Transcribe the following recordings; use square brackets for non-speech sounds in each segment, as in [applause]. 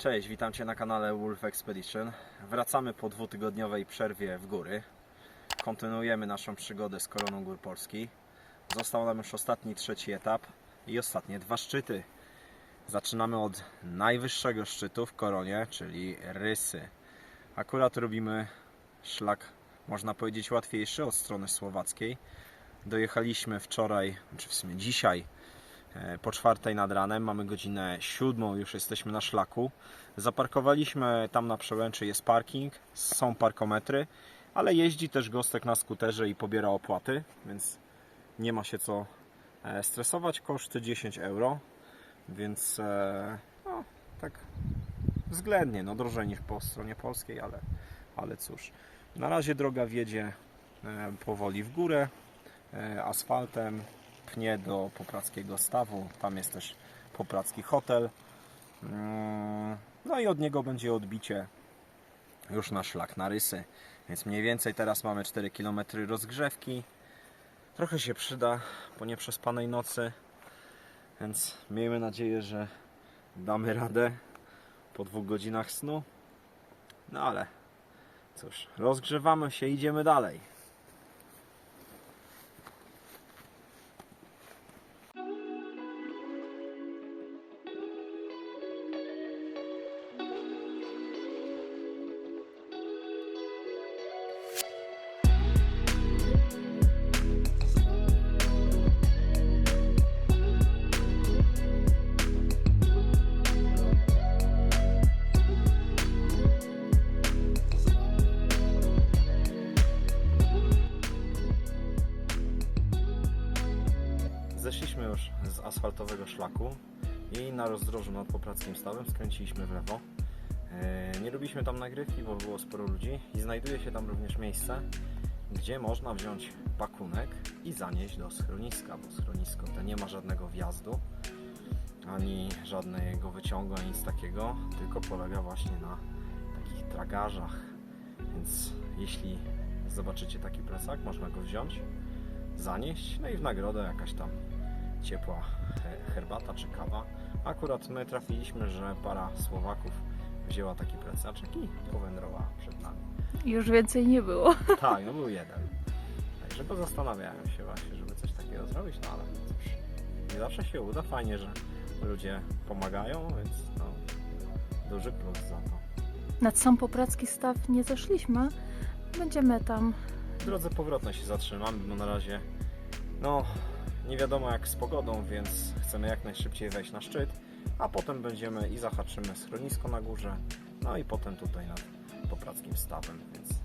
Cześć, witam Cię na kanale Wolf Expedition. Wracamy po dwutygodniowej przerwie w góry. Kontynuujemy naszą przygodę z Koroną Gór Polski. Został nam już ostatni, trzeci etap i ostatnie dwa szczyty. Zaczynamy od najwyższego szczytu w Koronie, czyli Rysy. Akurat robimy szlak, można powiedzieć, łatwiejszy od strony słowackiej. Dojechaliśmy wczoraj, czy w sumie dzisiaj, po czwartej nad ranem, mamy godzinę siódmą, już jesteśmy na szlaku. Zaparkowaliśmy tam na przełęczy, jest parking, są parkometry, ale jeździ też gostek na skuterze i pobiera opłaty, więc nie ma się co e, stresować. Koszty 10 euro, więc e, no, tak względnie, no drożej niż po stronie polskiej, ale, ale cóż. Na razie droga wiedzie e, powoli w górę, e, asfaltem, pnie do Poprackiego Stawu, tam jest też Popracki Hotel. Mm, No i od niego będzie odbicie już na szlak na Rysy. Więc mniej więcej teraz mamy 4 km rozgrzewki. Trochę się przyda po nieprzespanej nocy, więc miejmy nadzieję, że damy radę po dwóch godzinach snu. No ale cóż, rozgrzewamy się, idziemy dalej. Rozdrożu nad Poprackim Stawem skręciliśmy w lewo. E, Nie robiliśmy tam nagrywki, bo było sporo ludzi i znajduje się tam również miejsce, gdzie można wziąć pakunek i zanieść do schroniska, bo schronisko to nie ma żadnego wjazdu, ani żadnego wyciągu, ani nic takiego, tylko polega właśnie na takich tragarzach. Więc jeśli zobaczycie taki plecak, można go wziąć, zanieść, no i w nagrodę jakaś tam ciepła he- herbata czy kawa. Akurat my trafiliśmy, że para Słowaków wzięła taki plecaczek i powędrowała przed nami. Już więcej nie było. [laughs] Tak, no był jeden. Także pozastanawiałem się właśnie, żeby coś takiego zrobić, no ale cóż, nie zawsze się uda. Fajnie, że ludzie pomagają, więc no, duży plus za to. Nad sam Popracki Staw nie zeszliśmy. Będziemy tam. W drodze powrotnej się zatrzymamy, bo na razie no nie wiadomo jak z pogodą, więc chcemy jak najszybciej wejść na szczyt, a potem będziemy i zahaczymy schronisko na górze, no i potem tutaj nad Poprackim Stawem, więc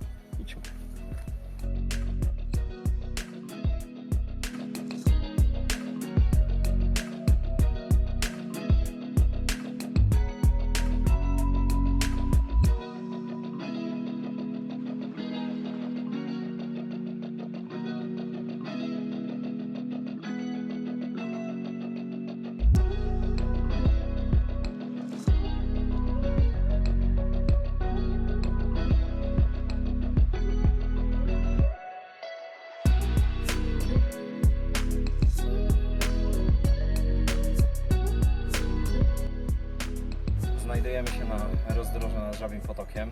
Znajdujemy się na rozdrożu nad Żabim Potokiem.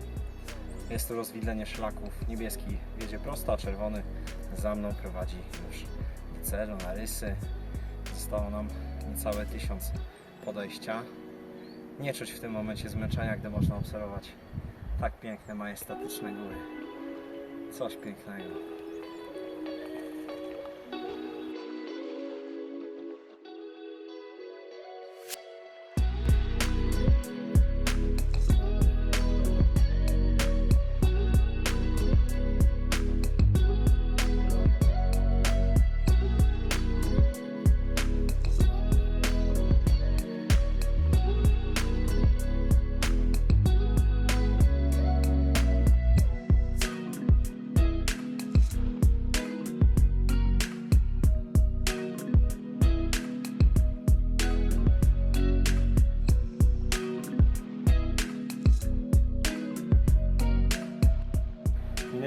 Jest to rozwidlenie szlaków. Niebieski wiedzie prosto, a czerwony za mną prowadzi już do celu, na rysy. Zostało nam niecałe tysiąc podejścia. Nie czuć w tym momencie zmęczenia, gdy można obserwować tak piękne, majestatyczne góry. Coś pięknego.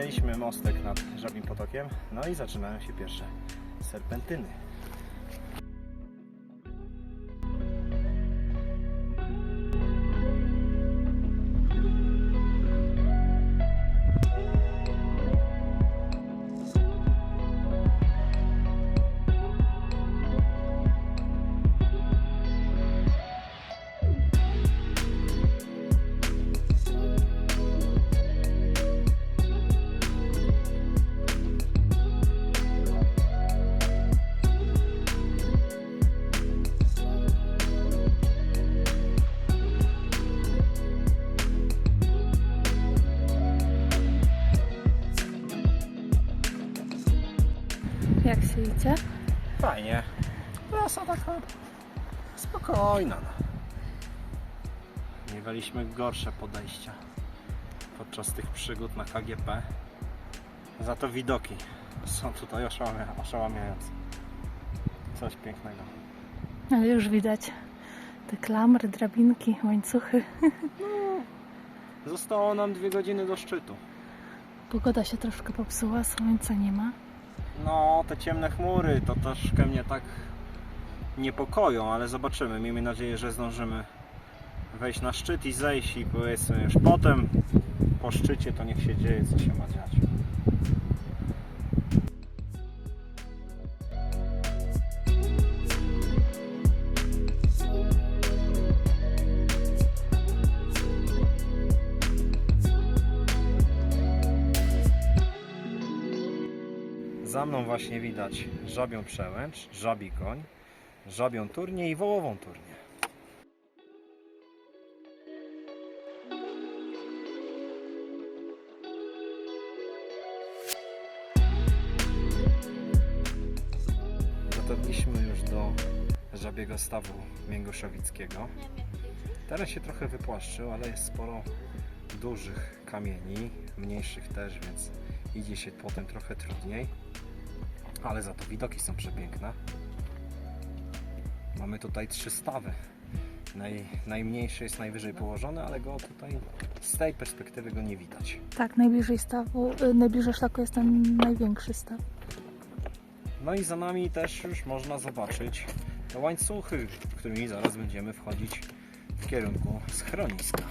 Minęliśmy mostek nad Żabim Potokiem, no i zaczynają się pierwsze serpentyny. Idzie? Fajnie. Trasa taka spokojna. no. Miewaliśmy gorsze podejścia podczas tych przygód na KGP. Za to widoki są tutaj oszałamia- oszałamiające. Coś pięknego. Ale już widać te klamry, drabinki, łańcuchy. [laughs] Zostało nam dwie godziny do szczytu. Pogoda się troszkę popsuła, słońca nie ma. No, te ciemne chmury to troszkę mnie tak niepokoją, ale zobaczymy. Miejmy nadzieję, że zdążymy wejść na szczyt i zejść i powiedzmy już potem po szczycie to niech się dzieje co się ma dziać. Za mną właśnie widać żabią przełęcz, żabi koń, żabią turnię i wołową turnię. Dotarliśmy już do żabiego stawu Mięgoszowickiego. Teren się trochę wypłaszczył, ale jest sporo dużych kamieni, mniejszych też, więc idzie się potem trochę trudniej. Ale za to widoki są przepiękne. Mamy tutaj trzy stawy. Naj, najmniejszy jest najwyżej położony, ale go tutaj z tej perspektywy go nie widać. Tak, najbliżej stawu, y, najbliżej szlaku jest ten największy staw. No i za nami też już można zobaczyć te łańcuchy, którymi zaraz będziemy wchodzić w kierunku schroniska.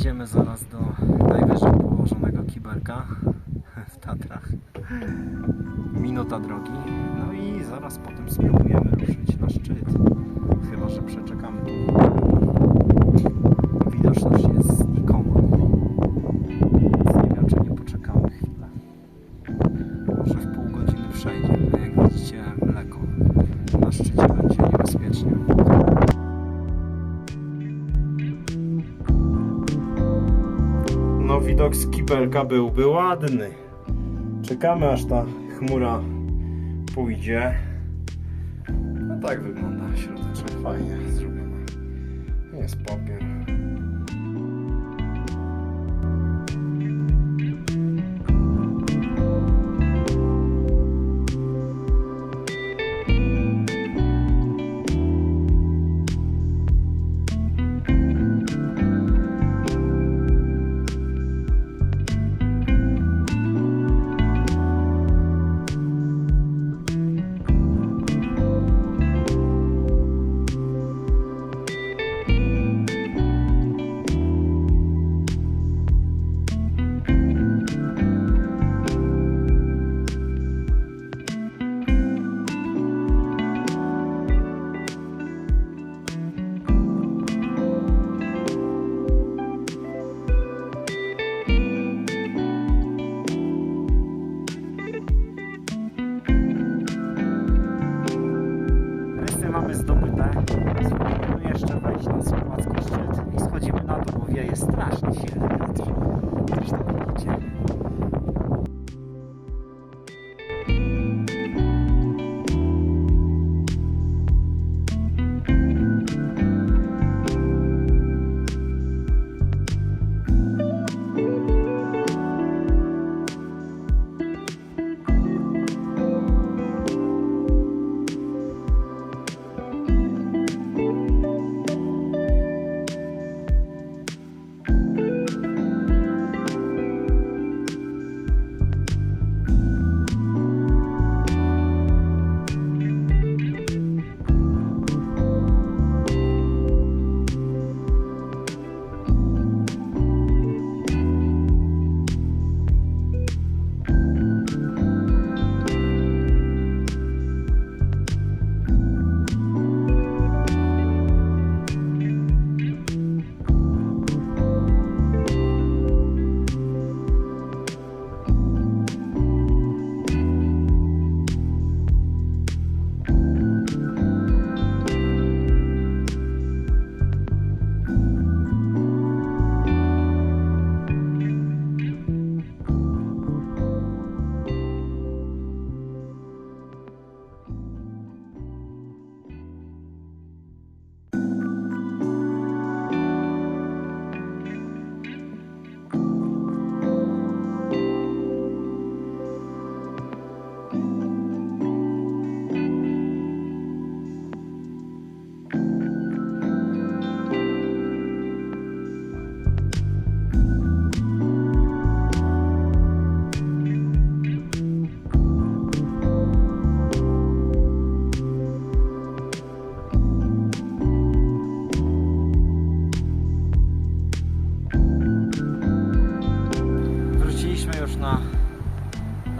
Idziemy zaraz do najwyżej położonego kibelka w Tatrach. Minuta drogi. No i zaraz potem spróbujemy ruszyć na szczyt. Chyba, że przeczekamy. Widoczność Widok z kibelka byłby ładny. Czekamy aż ta chmura pójdzie. No tak wygląda środeczek. Fajnie zrobione. Jest papier.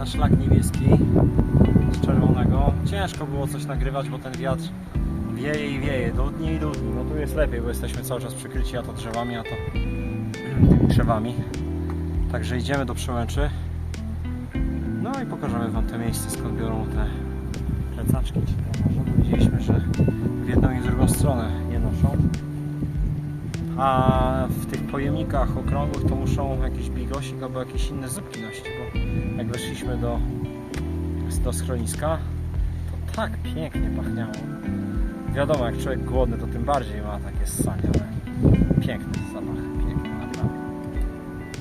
Z czerwonego. Ciężko było coś nagrywać, bo ten wiatr wieje i wieje, dudni i dudni. No tu jest lepiej, bo jesteśmy cały czas przykryci a to drzewami, a to [clears throat] tymi krzewami. Także idziemy do przełęczy. No i pokażemy Wam te miejsce, skąd biorą te plecaczki. Widzieliśmy, że w jedną i w drugą stronę je noszą. A w tych pojemnikach okrągłych to muszą jakiś bigosik albo jakieś inne zupki nosić, bo jak weszliśmy do, do schroniska, to tak pięknie pachniało. Wiadomo, jak człowiek głodny, to tym bardziej ma takie ssanie, ale piękny zapach, piękny naprawdę.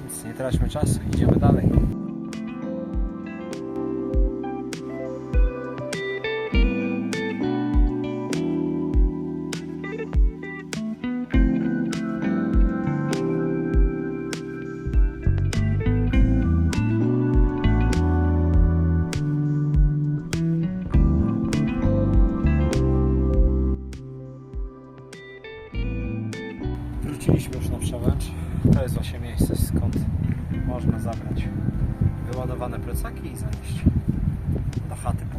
Więc nie traćmy czasu, idziemy dalej. To jest właśnie miejsce, skąd można zabrać wyładowane plecaki i zanieść do chaty po.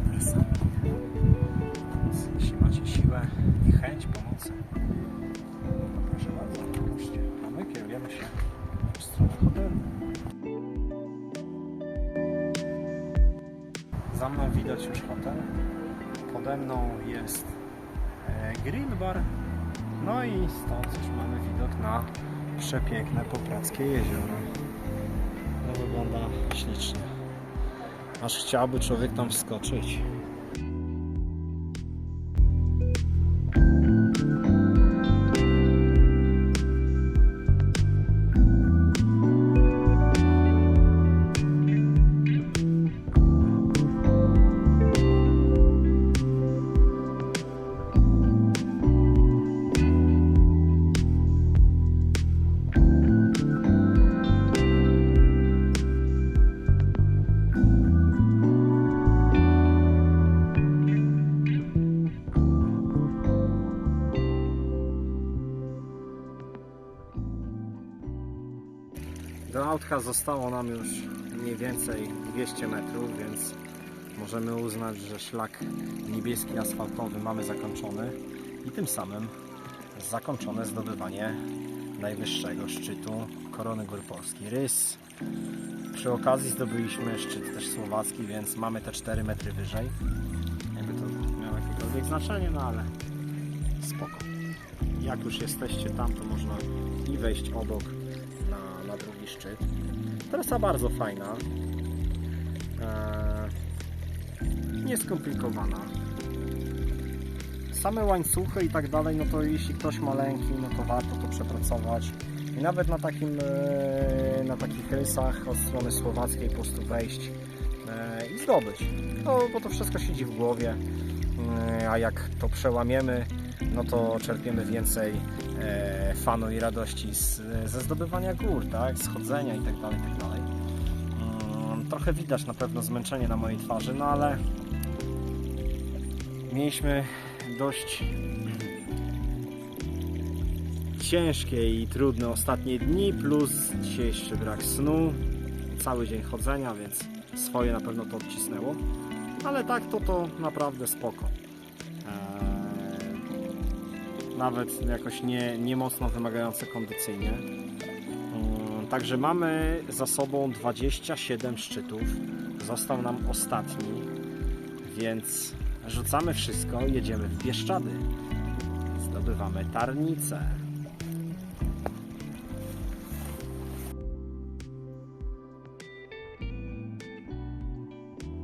Więc jeśli macie siłę i chęć pomocy, to proszę bardzo, pomóżcie. A my kierujemy się w stronę hotelu. Za mną widać już hotel. Pode mną jest e, grill bar. No i stąd już mamy widok na przepiękne Poprackie jezioro. No wygląda ślicznie. Aż chciałby człowiek tam wskoczyć. Autka zostało nam już mniej więcej 200 metrów, więc możemy uznać, że szlak niebieski asfaltowy mamy zakończony i tym samym zakończone zdobywanie najwyższego szczytu Korony Gór Polski Rys. Przy okazji zdobyliśmy szczyt też słowacki, więc mamy te 4 metry wyżej. Jakby to miało jakiekolwiek znaczenie, no ale spoko. Jak już jesteście tam, to można i wejść obok drugi szczyt. Trasa bardzo fajna. Eee, nieskomplikowana. Same łańcuchy i tak dalej, no to jeśli ktoś maleńki, no to warto to przepracować. I nawet na takim, e, na takich rysach od strony słowackiej po prostu wejść e, i zdobyć. No, bo to wszystko siedzi w głowie, E, a jak to przełamiemy, no to czerpiemy więcej e, fanu i radości z, ze zdobywania gór, tak? schodzenia i tak dalej, i tak dalej. Mm, Trochę widać na pewno zmęczenie na mojej twarzy, no ale mieliśmy dość ciężkie i trudne ostatnie dni, plus dzisiejszy brak snu, cały dzień chodzenia, więc swoje na pewno to odcisnęło. Ale tak to to naprawdę spoko. Nawet jakoś nie, nie mocno wymagające kondycyjnie. Mm, Także mamy za sobą 27 szczytów. Został nam ostatni, więc rzucamy wszystko, jedziemy w Bieszczady. Zdobywamy tarnicę.